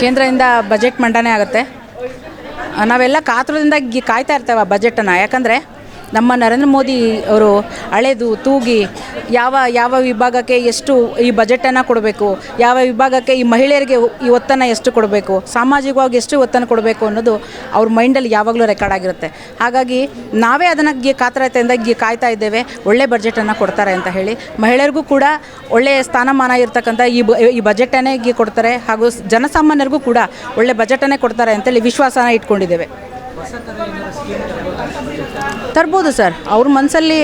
ಕೇಂದ್ರದಿಂದ ಬಜೆಟ್ ಮಂಡನೆ ಆಗುತ್ತೆ. ನಾವೆಲ್ಲ ಕಾತುರದಿಂದ ಕಾಯ್ತಾ ಇರ್ತೇವೆ ಬಜೆಟನ್ನು ಯಾಕಂದರೆ ನಮ್ಮ ನರೇಂದ್ರ ಮೋದಿ ಅವರು ಅಳೆದು ತೂಗಿ ಯಾವ ಯಾವ ವಿಭಾಗಕ್ಕೆ ಎಷ್ಟು ಈ ಬಜೆಟನ್ನು ಕೊಡಬೇಕು, ಯಾವ ವಿಭಾಗಕ್ಕೆ ಈ ಮಹಿಳೆಯರಿಗೆ ಈ ಒತ್ತನ್ನು ಎಷ್ಟು ಕೊಡಬೇಕು, ಸಾಮಾಜಿಕವಾಗಿ ಎಷ್ಟು ಒತ್ತನ್ನು ಕೊಡಬೇಕು ಅನ್ನೋದು ಅವ್ರ ಮೈಂಡಲ್ಲಿ ಯಾವಾಗಲೂ ರೆಕಾರ್ಡ್ ಆಗಿರುತ್ತೆ. ಹಾಗಾಗಿ ನಾವೇ ಅದನ್ನು ಕಾತರತೆಯಿಂದ ಕಾಯ್ತಾ ಇದ್ದೇವೆ, ಒಳ್ಳೆ ಬಜೆಟನ್ನು ಕೊಡ್ತಾರೆ ಅಂತ ಹೇಳಿ. ಮಹಿಳೆಯರಿಗೂ ಕೂಡ ಒಳ್ಳೆಯ ಸ್ಥಾನಮಾನ ಇರ್ತಕ್ಕಂಥ ಈ ಬ, ಈ ಬಜೆಟನ್ನೇ ಕೊಡ್ತಾರೆ, ಹಾಗೂ ಜನಸಾಮಾನ್ಯರಿಗೂ ಕೂಡ ಒಳ್ಳೆ ಬಜೆಟನ್ನೇ ಕೊಡ್ತಾರೆ ಅಂತೇಳಿ ವಿಶ್ವಾಸನ ಇಟ್ಕೊಂಡಿದ್ದೇವೆ. ತರ್ಬೋದು ಸರ್. ಅವ್ರ ಮನಸ್ಸಲ್ಲಿ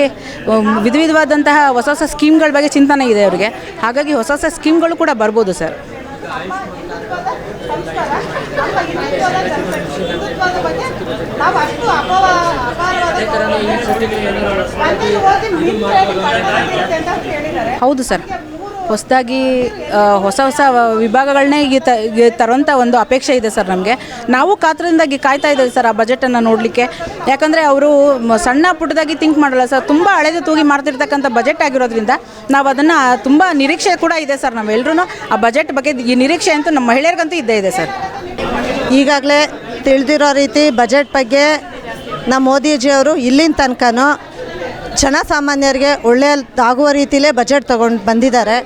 ವಿಧ ವಿಧವಾದಂತಹ ಹೊಸ ಹೊಸ ಸ್ಕೀಮ್ಗಳ ಬಗ್ಗೆ ಚಿಂತನೆ ಇದೆ ಅವರಿಗೆ. ಹಾಗಾಗಿ ಹೊಸ ಹೊಸ ಸ್ಕೀಮ್ಗಳು ಕೂಡ ಬರ್ಬೋದು ಸರ್. ಹೌದು ಸರ್. ಹೊಸದಾಗಿ ಹೊಸ ಹೊಸ ವಿಭಾಗಗಳನ್ನೇ ಈಗ ತರುವಂಥ ಒಂದು ಅಪೇಕ್ಷೆ ಇದೆ ಸರ್ ನಮಗೆ. ನಾವು ಕಾತರದಿಂದಾಗಿ ಕಾಯ್ತಾ ಇದ್ದೇವೆ ಸರ್ ಆ ಬಜೆಟನ್ನು ನೋಡಲಿಕ್ಕೆ. ಯಾಕಂದರೆ ಅವರು ಸಣ್ಣ ಪುಟ್ಟದಾಗಿ ಥಿಂಕ್ ಮಾಡಲ್ಲ ಸರ್. ತುಂಬ ಹಳೆದು ತೂಗಿ ಮಾಡ್ತಿರ್ತಕ್ಕಂಥ ಬಜೆಟ್ ಆಗಿರೋದ್ರಿಂದ ನಾವು ಅದನ್ನು ತುಂಬ ನಿರೀಕ್ಷೆ ಕೂಡ ಇದೆ ಸರ್ ನಾವೆಲ್ಲರೂ ಆ ಬಜೆಟ್ ಬಗ್ಗೆ ಈ ನಿರೀಕ್ಷೆ ಅಂತೂ ನಮ್ಮ ಮಹಿಳೆಯರಿಗಂತೂ ಇದ್ದೇ ಇದೆ ಸರ್. ಈಗಾಗಲೇ ತಿಳಿದಿರೋ ರೀತಿ ಬಜೆಟ್ ಬಗ್ಗೆ ನಮ್ಮ ಮೋದಿಜಿಯವರು ಇಲ್ಲಿನ ತನಕನೂ ಜನಸಾಮಾನ್ಯರಿಗೆ ಒಳ್ಳೆಯದಾಗುವ ರೀತಿಯಲ್ಲೇ ಬಜೆಟ್ ತೊಗೊಂಡು ಬಂದಿದ್ದಾರೆ.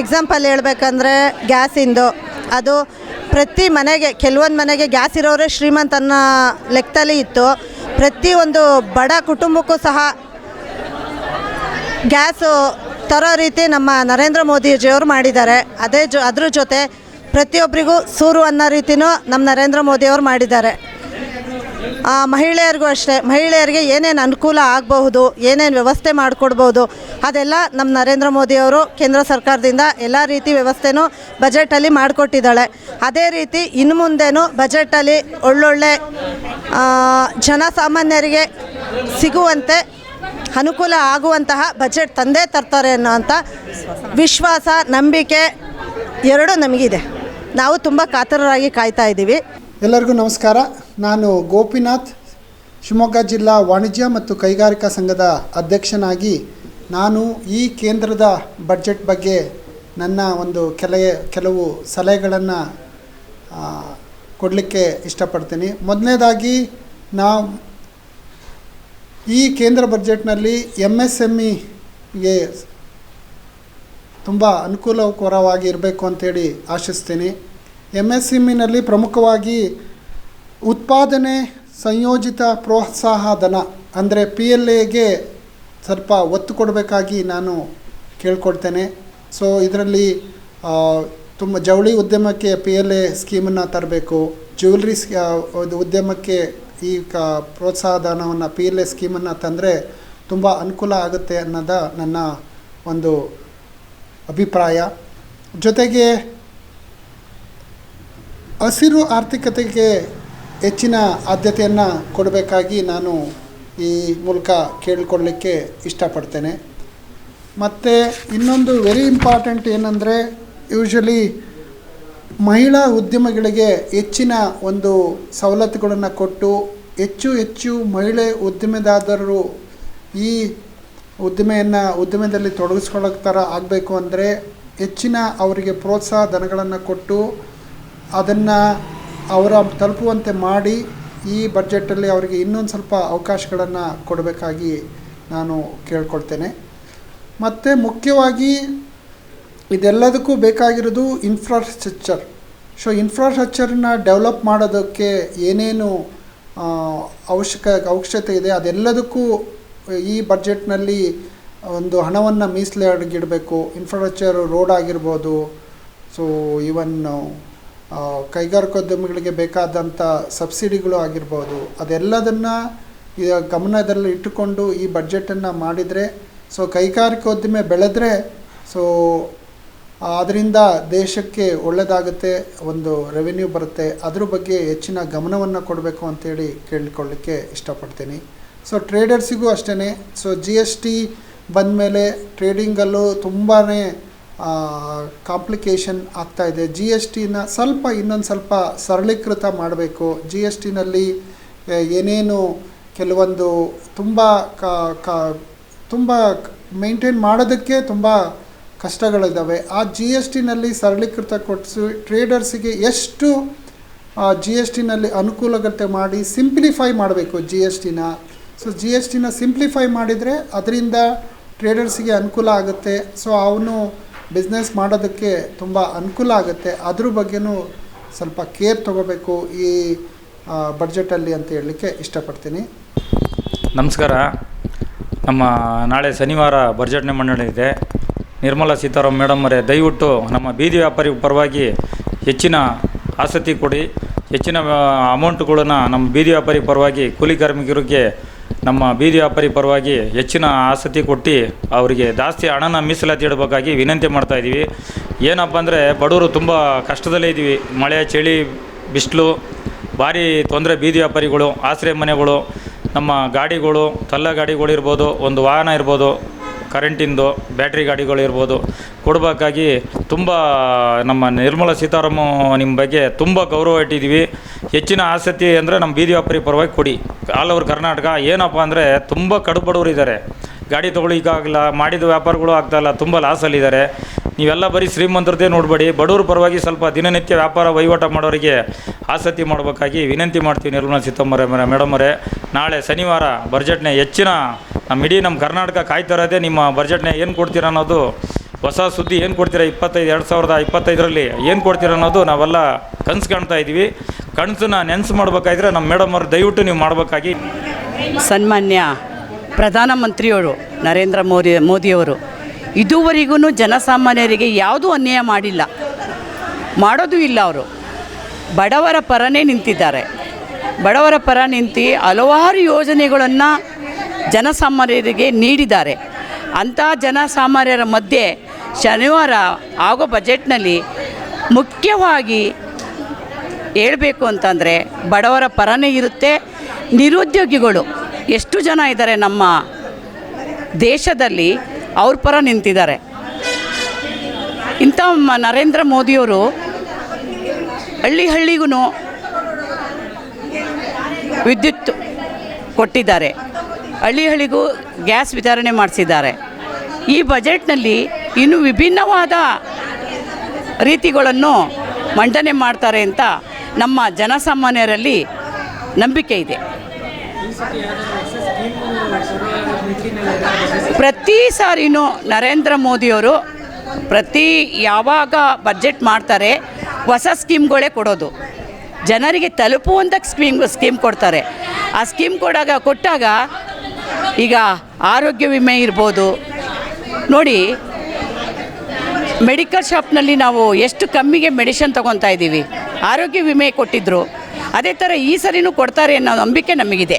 ಎಕ್ಸಾಂಪಲ್ ಹೇಳ್ಬೇಕಂದ್ರೆ ಗ್ಯಾಸಿಂದು ಅದು ಪ್ರತಿ ಮನೆಗೆ, ಕೆಲವೊಂದು ಮನೆಗೆ ಗ್ಯಾಸ್ ಇರೋರೇ ಶ್ರೀಮಂತನ ಲೆಕ್ಕದಲ್ಲಿ ಇತ್ತು. ಪ್ರತಿಯೊಂದು ಬಡ ಕುಟುಂಬಕ್ಕೂ ಸಹ ಗ್ಯಾಸು ತರೋ ರೀತಿ ನಮ್ಮ ನರೇಂದ್ರ ಮೋದಿಜಿಯವರು ಮಾಡಿದ್ದಾರೆ. ಅದೇ ಜೊ, ಅದ್ರ ಜೊತೆ ಪ್ರತಿಯೊಬ್ಬರಿಗೂ ಸೂರು ಅನ್ನೋ ರೀತಿನೂ ನಮ್ಮ ನರೇಂದ್ರ ಮೋದಿಯವರು ಮಾಡಿದ್ದಾರೆ. ಮಹಿಳೆಯರಿಗೂ ಅಷ್ಟೇ. ಮಹಿಳೆಯರಿಗೆ ಏನೇನು ಅನುಕೂಲ ಆಗಬಹುದು, ಏನೇನು ವ್ಯವಸ್ಥೆ ಮಾಡಿಕೊಡ್ಬೋದು ಅದೆಲ್ಲ ನಮ್ಮ ನರೇಂದ್ರ ಮೋದಿಯವರು ಕೇಂದ್ರ ಸರ್ಕಾರದಿಂದ ಎಲ್ಲ ರೀತಿ ವ್ಯವಸ್ಥೆನೂ ಬಜೆಟಲ್ಲಿ ಮಾಡಿಕೊಟ್ಟಿದ್ದಾಳೆ. ಅದೇ ರೀತಿ ಇನ್ನು ಮುಂದೆನೂ ಬಜೆಟಲ್ಲಿ ಒಳ್ಳೊಳ್ಳೆ ಜನಸಾಮಾನ್ಯರಿಗೆ ಸಿಗುವಂತೆ, ಅನುಕೂಲ ಆಗುವಂತಹ ಬಜೆಟ್ ತಂದೇ ತರ್ತಾರೆ ಅನ್ನೋವಂಥ ವಿಶ್ವಾಸ, ನಂಬಿಕೆ ಎರಡೂ ನಮಗಿದೆ. ನಾವು ತುಂಬ ಕಾತರರಾಗಿ ಕಾಯ್ತಾ ಇದ್ದೀವಿ. ಎಲ್ಲರಿಗೂ ನಮಸ್ಕಾರ. ನಾನು ಗೋಪಿನಾಥ್. ಶಿವಮೊಗ್ಗ ಜಿಲ್ಲಾ ವಾಣಿಜ್ಯ ಮತ್ತು ಕೈಗಾರಿಕಾ ಸಂಘದ ಅಧ್ಯಕ್ಷನಾಗಿ ನಾನು ಈ ಕೇಂದ್ರದ ಬಜೆಟ್ ಬಗ್ಗೆ ನನ್ನ ಒಂದು ಕೆಲ ಕೆಲವು ಸಲಹೆಗಳನ್ನು ಕೊಡಲಿಕ್ಕೆ ಇಷ್ಟಪಡ್ತೀನಿ. ಮೊದಲನೇದಾಗಿ ನಾವು ಈ ಕೇಂದ್ರ ಬಜೆಟ್ನಲ್ಲಿ ಎಂ ಎಸ್ ಎಂ ಇಗೆ ತುಂಬ ಅನುಕೂಲಕರವಾಗಿ ಇರಬೇಕು ಅಂತೇಳಿ ಆಶಿಸ್ತೀನಿ. ಎಂ ಎಸ್ ಎಮ್ಮಿನಲ್ಲಿ ಪ್ರಮುಖವಾಗಿ ಉತ್ಪಾದನೆ ಸಂಯೋಜಿತ ಪ್ರೋತ್ಸಾಹ ಧನ, ಅಂದರೆ ಪಿ ಎಲ್ ಎಗೆ ಸ್ವಲ್ಪ ಒತ್ತು ಕೊಡಬೇಕಾಗಿ ನಾನು ಕೇಳ್ಕೊಡ್ತೇನೆ ಸೊ ಇದರಲ್ಲಿ ತುಂಬ ಜವಳಿ ಉದ್ಯಮಕ್ಕೆ ಪಿ ಎಲ್ ಎ ಸ್ಕೀಮನ್ನು ತರಬೇಕು. ಜ್ಯುವೆಲ್ರಿ ಉದ್ಯಮಕ್ಕೆ ಈ ಕ, ಪ್ರೋತ್ಸಾಹ ಧನವನ್ನು ಪಿ ಎಲ್ ಎ ಸ್ಕೀಮನ್ನು ತಂದರೆ ತುಂಬ ಅನುಕೂಲ ಆಗುತ್ತೆ ಅನ್ನೋದ ನನ್ನ ಒಂದು ಅಭಿಪ್ರಾಯ. ಜೊತೆಗೆ ಹಸಿರು ಆರ್ಥಿಕತೆಗೆ ಹೆಚ್ಚಿನ ಆದ್ಯತೆಯನ್ನು ಕೊಡಬೇಕಾಗಿ ನಾನು ಈ ಮೂಲಕ ಕೇಳಿಕೊಳ್ಳಲಿಕ್ಕೆ ಇಷ್ಟಪಡ್ತೇನೆ. ಮತ್ತು ಇನ್ನೊಂದು ವೆರಿ ಇಂಪಾರ್ಟೆಂಟ್ ಏನಂದರೆ ಯೂಶ್ವಲಿ ಮಹಿಳಾ ಉದ್ಯಮಗಳಿಗೆ ಹೆಚ್ಚಿನ ಒಂದು ಸವಲತ್ತುಗಳನ್ನು ಕೊಟ್ಟು ಹೆಚ್ಚು ಹೆಚ್ಚು ಮಹಿಳೆ ಉದ್ಯಮೆದಾರರು ಈ ಉದ್ದಿಮೆಯನ್ನು ಉದ್ಯಮದಲ್ಲಿ ತೊಡಗಿಸ್ಕೊಳ್ಳೋ ಥರ ಆಗಬೇಕು ಅಂದರೆ ಹೆಚ್ಚಿನ ಅವರಿಗೆ ಪ್ರೋತ್ಸಾಹ ಧನಗಳನ್ನು ಕೊಟ್ಟು ಅದನ್ನು ಅವರ ತಲುಪುವಂತೆ ಮಾಡಿ ಈ ಬಡ್ಜೆಟಲ್ಲಿ ಅವರಿಗೆ ಇನ್ನೊಂದು ಸ್ವಲ್ಪ ಅವಕಾಶಗಳನ್ನು ಕೊಡಬೇಕಾಗಿ ನಾನು ಕೇಳ್ಕೊಳ್ತೇನೆ. ಮತ್ತು ಮುಖ್ಯವಾಗಿ ಇದೆಲ್ಲದಕ್ಕೂ ಬೇಕಾಗಿರೋದು ಇನ್ಫ್ರಾಸ್ಟ್ರಕ್ಚರ್ ಸೊ ಇನ್ಫ್ರಾಸ್ಟ್ರಕ್ಚರ್ನ ಡೆವಲಪ್ ಮಾಡೋದಕ್ಕೆ ಏನೇನು ಅವಶ್ಯಕ, ಅವಶ್ಯಕತೆ ಇದೆ, ಅದೆಲ್ಲದಕ್ಕೂ ಈ ಬಜೆಟ್ನಲ್ಲಿ ಒಂದು ಹಣವನ್ನು ಮೀಸಲಿಡಬೇಕು ಇನ್ಫ್ರಾಸ್ಟ್ರಕ್ಚರ್ ರೋಡ್ ಆಗಿರ್ಬೋದು. ಸೊ ಈವನ್ ಕೈಗಾರಿಕೋದ್ಯಮಿಗಳಿಗೆ ಬೇಕಾದಂಥ ಸಬ್ಸಿಡಿಗಳು ಆಗಿರ್ಬೋದು, ಅದೆಲ್ಲದನ್ನು ಗಮನದಲ್ಲಿ ಇಟ್ಟುಕೊಂಡು ಈ ಬಡ್ಜೆಟನ್ನು ಮಾಡಿದರೆ, ಸೊ ಕೈಗಾರಿಕೋದ್ಯಮ ಬೆಳೆದ್ರೆ, ಸೊ ಅದರಿಂದ ದೇಶಕ್ಕೆ ಒಳ್ಳೆಯದಾಗುತ್ತೆ ಒಂದು ರೆವಿನ್ಯೂ ಬರುತ್ತೆ, ಅದ್ರ ಬಗ್ಗೆ ಹೆಚ್ಚಿನ ಗಮನವನ್ನು ಕೊಡಬೇಕು ಅಂತೇಳಿ ಕೇಳಿಕೊಳ್ಳಿಕ್ಕೆ ಇಷ್ಟಪಡ್ತೀನಿ. ಸೊ ಟ್ರೇಡರ್ಸಿಗೂ ಅಷ್ಟೇ ಸೊ ಜಿ ಎಸ್ ಟಿ ಬಂದಮೇಲೆ ಟ್ರೇಡಿಂಗಲ್ಲೂ ತುಂಬಾ ಕಾಂಪ್ಲಿಕೇಶನ್ ಇದೆ. ಜಿ ಎಸ್ ಟಿನ ಸ್ವಲ್ಪ ಇನ್ನೊಂದು ಸ್ವಲ್ಪ ಸರಳೀಕೃತ ಮಾಡಬೇಕು. ಜಿ ಎಸ್ ಟಿನಲ್ಲಿ ಏನೇನು ಕೆಲವೊಂದು ತುಂಬ ಕ ಕ, ತುಂಬ ಮೇಂಟೈನ್ ಮಾಡೋದಕ್ಕೆ ತುಂಬ ಕಷ್ಟಗಳಿದ್ದಾವೆ ಆ ಜಿ ಎಸ್ ಟಿನಲ್ಲಿ ಸರಳೀಕೃತ ಕೊಡಿಸಿ ಟ್ರೇಡರ್ಸಿಗೆ ಎಷ್ಟು ಜಿ ಎಸ್ ಟಿನಲ್ಲಿ ಅನುಕೂಲತೆ ಮಾಡಿ ಸಿಂಪ್ಲಿಫೈ ಮಾಡಬೇಕು ಜಿ ಎಸ್ ಟಿನ ಸೊ ಜಿ ಎಸ್ ಟಿನ ಸಿಂಪ್ಲಿಫೈ ಮಾಡಿದರೆ ಅದರಿಂದ ಟ್ರೇಡರ್ಸಿಗೆ ಅನುಕೂಲ ಆಗುತ್ತೆ. ಸೊ ಅವನು ಬಿಸ್ನೆಸ್ ಮಾಡೋದಕ್ಕೆ ತುಂಬ ಅನುಕೂಲ ಆಗುತ್ತೆ. ಅದ್ರ ಬಗ್ಗೆನೂ ಸ್ವಲ್ಪ ಕೇರ್ ತಗೋಬೇಕು ಈ ಬಡ್ಜೆಟಲ್ಲಿ ಅಂತ ಹೇಳಲಿಕ್ಕೆ ಇಷ್ಟಪಡ್ತೀನಿ. ನಮಸ್ಕಾರ. ನಮ್ಮ ನಾಳೆ ಶನಿವಾರ ಬಜೆಟ್ನೆ ಮಂಡಳಿ ಇದೆ. ನಿರ್ಮಲಾ ಸೀತಾರಾಮ್ ಮೇಡಮ್ ಅವರೇ, ದಯವಿಟ್ಟು ನಮ್ಮ ಬೀದಿ ವ್ಯಾಪಾರಿ ಪರವಾಗಿ ಹೆಚ್ಚಿನ ಆಸಕ್ತಿ ಕೊಡಿ. ಹೆಚ್ಚಿನ ಅಮೌಂಟ್ಗಳನ್ನು ನಮ್ಮ ಬೀದಿ ವ್ಯಾಪಾರಿ ಪರವಾಗಿ ಕೂಲಿ ಕಾರ್ಮಿಕರಿಗೆ ನಮ್ಮ ಬೀದಿ ವ್ಯಾಪಾರಿ ಪರವಾಗಿ ಹೆಚ್ಚಿನ ಆಸಕ್ತಿ ಕೊಟ್ಟು ಅವರಿಗೆ ಜಾಸ್ತಿ ಹಣನ ಮೀಸಲಾತಿ ಇಡಬೇಕಾಗಿ ವಿನಂತಿ ಮಾಡ್ತಾ ಇದ್ದೀವಿ. ಏನಪ್ಪ ಅಂದರೆ ಬಡವರು ತುಂಬ ಕಷ್ಟದಲ್ಲೇ ಇದ್ದೀವಿ. ಮಳೆ, ಚಳಿ, ಬಿಸಿಲು, ಭಾರಿ ತೊಂದರೆ ಬೀದಿ ವ್ಯಾಪಾರಿಗಳು ಆಶ್ರಯ ಮನೆಗಳು, ನಮ್ಮ ಗಾಡಿಗಳು, ತಲ್ಲ ಗಾಡಿಗಳು ಇರ್ಬೋದು ಒಂದು ವಾಹನ ಇರ್ಬೋದು ಕರೆಂಟಿಂದು ಬ್ಯಾಟ್ರಿ ಗಾಡಿಗಳು ಇರ್ಬೋದು. ಕೊಡಬೇಕಾಗಿ ತುಂಬ ನಮ್ಮ ನಿರ್ಮಲಾ ಸೀತಾರಾಮ ನಿಮ್ಮ ಬಗ್ಗೆ ತುಂಬ ಗೌರವ ಇಟ್ಟಿದ್ದೀವಿ. ಹೆಚ್ಚಿನ ಆಸಕ್ತಿ ಅಂದರೆ ನಮ್ಮ ಬೀದಿ ವ್ಯಾಪಾರಿ ಪರವಾಗಿ ಕೊಡಿ. ಆಲ್ ಓವರ್ ಕರ್ನಾಟಕ ಏನಪ್ಪ ಅಂದರೆ ತುಂಬ ಕಡು ಬಡವರು ಇದ್ದಾರೆ. ಗಾಡಿ ತೊಗೊಳಿಕ್ಕಾಗಲ್ಲ ಮಾಡಿದ ವ್ಯಾಪಾರಗಳು ಆಗ್ತಾಯಿಲ್ಲ ತುಂಬ ಲಾಸಲ್ಲಿದ್ದಾರೆ ನೀವೆಲ್ಲ ಬರೀ ಶ್ರೀಮಂತರದೇ ನೋಡಬೇಡಿ. ಬಡವ್ರ ಪರವಾಗಿ ಸ್ವಲ್ಪ ದಿನನಿತ್ಯ ವ್ಯಾಪಾರ ವಹಿವಾಟ ಮಾಡೋರಿಗೆ ಆಸಕ್ತಿ ಮಾಡಬೇಕಾಗಿ ವಿನಂತಿ ಮಾಡ್ತೀವಿ ನಿರ್ಮಲಾ ಸೀತಾರಾಮರ ಮೇಡಮ್ ಅವರೇ ನಾಳೆ ಶನಿವಾರ ಬಜೆಟ್ನ ಹೆಚ್ಚಿನ ನಮ್ಮ ಇಡೀ ನಮ್ಮ ಕರ್ನಾಟಕ ಕಾಯ್ತಾ ಇರೋದೇ ನಿಮ್ಮ ಬಜೆಟ್ನ ಏನು ಕೊಡ್ತೀರಾ ಅನ್ನೋದು, ಹೊಸ ಸುದ್ದಿ ಏನು ಕೊಡ್ತೀರಾ ಇಪ್ಪತ್ತೈದು, ಎರಡು ಸಾವಿರದ ಇಪ್ಪತ್ತೈದರಲ್ಲಿ ಏನು ಕೊಡ್ತೀರಾ ಅನ್ನೋದು ನಾವೆಲ್ಲ ಕನಸು ಕಾಣ್ತಾ ಇದ್ದೀವಿ. ಕನಸನ್ನ ನೆನ್ಸು ಮಾಡಬೇಕಾದ್ರೆ ನಮ್ಮ ಮೇಡಮ್ ಅವರು ದಯವಿಟ್ಟು ನೀವು ಮಾಡಬೇಕಾಗಿ. ಸನ್ಮಾನ್ಯ ಪ್ರಧಾನಮಂತ್ರಿಯವರು, ನರೇಂದ್ರ ಮೋದಿ, ಮೋದಿಯವರು, ಇದುವರೆಗೂ ಜನಸಾಮಾನ್ಯರಿಗೆ ಯಾವುದೂ ಅನ್ಯಾಯ ಮಾಡಿಲ್ಲ. ಮಾಡೋದು ಇಲ್ಲ ಅವರು. ಬಡವರ ಪರನೇ ನಿಂತಿದ್ದಾರೆ. ಬಡವರ ಪರ ನಿಂತು ಹಲವಾರು ಯೋಜನೆಗಳನ್ನು ಜನಸಾಮಾನ್ಯರಿಗೆ ನೀಡಿದ್ದಾರೆ. ಅಂಥ ಜನಸಾಮಾನ್ಯರ ಮಧ್ಯೆ ಶನಿವಾರ ಆಗೋ ಬಜೆಟ್ನಲ್ಲಿ ಮುಖ್ಯವಾಗಿ ಹೇಳಬೇಕು ಅಂತಂದರೆ ಬಡವರ ಪರನೇ ಇರುತ್ತೆ. ನಿರುದ್ಯೋಗಿಗಳು ಎಷ್ಟು ಜನ ಇದ್ದಾರೆ ನಮ್ಮ ದೇಶದಲ್ಲಿ ಅವ್ರ ಪರ ನಿಂತಿದ್ದಾರೆ. ಇಂಥ ನರೇಂದ್ರ ಮೋದಿಯವರು ಹಳ್ಳಿ ಹಳ್ಳಿಗೂ ವಿದ್ಯುತ್ ಕೊಟ್ಟಿದ್ದಾರೆ. ಹಳ್ಳಿ ಹಳ್ಳಿಗೂ ಗ್ಯಾಸ್ ವಿತರಣೆ ಮಾಡಿಸಿದ್ದಾರೆ. ಈ ಬಜೆಟ್ನಲ್ಲಿ ಇನ್ನು ವಿಭಿನ್ನವಾದ ರೀತಿಗಳನ್ನು ಮಂಡನೆ ಮಾಡ್ತಾರೆ ಅಂತ ನಮ್ಮ ಜನಸಾಮಾನ್ಯರಲ್ಲಿ ನಂಬಿಕೆ ಇದೆ. ಪ್ರತಿ ಸಾರಿನೂ ನರೇಂದ್ರ ಮೋದಿಯವರು ಪ್ರತಿ ಯಾವಾಗ ಬಜೆಟ್ ಮಾಡ್ತಾರೆ, ಹೊಸ ಸ್ಕೀಮ್ಗಳೇ ಕೊಡೋದು. ಜನರಿಗೆ ತಲುಪುವಂಥ ಸ್ಕೀಮ್ ಸ್ಕೀಮ್ ಕೊಡ್ತಾರೆ. ಆ ಸ್ಕೀಮ್ ಕೊಡಾಗ, ಕೊಟ್ಟಾಗ ಈಗ ಆರೋಗ್ಯ ವಿಮೆ ಇರ್ಬೋದು. ನೋಡಿ, ಮೆಡಿಕಲ್ ಶಾಪ್ನಲ್ಲಿ ನಾವು ಎಷ್ಟು ಕಮ್ಮಿಗೆ ಮೆಡಿಷನ್ ತೊಗೊತಾ ಇದ್ದೀವಿ. ಆರೋಗ್ಯ ವಿಮೆ ಕೊಟ್ಟಿದ್ದರು ಅದೇ ಥರ ಈ ಸರಿನೂ ಕೊಡ್ತಾರೆ ಅನ್ನೋ ನಂಬಿಕೆ ನಮಗಿದೆ.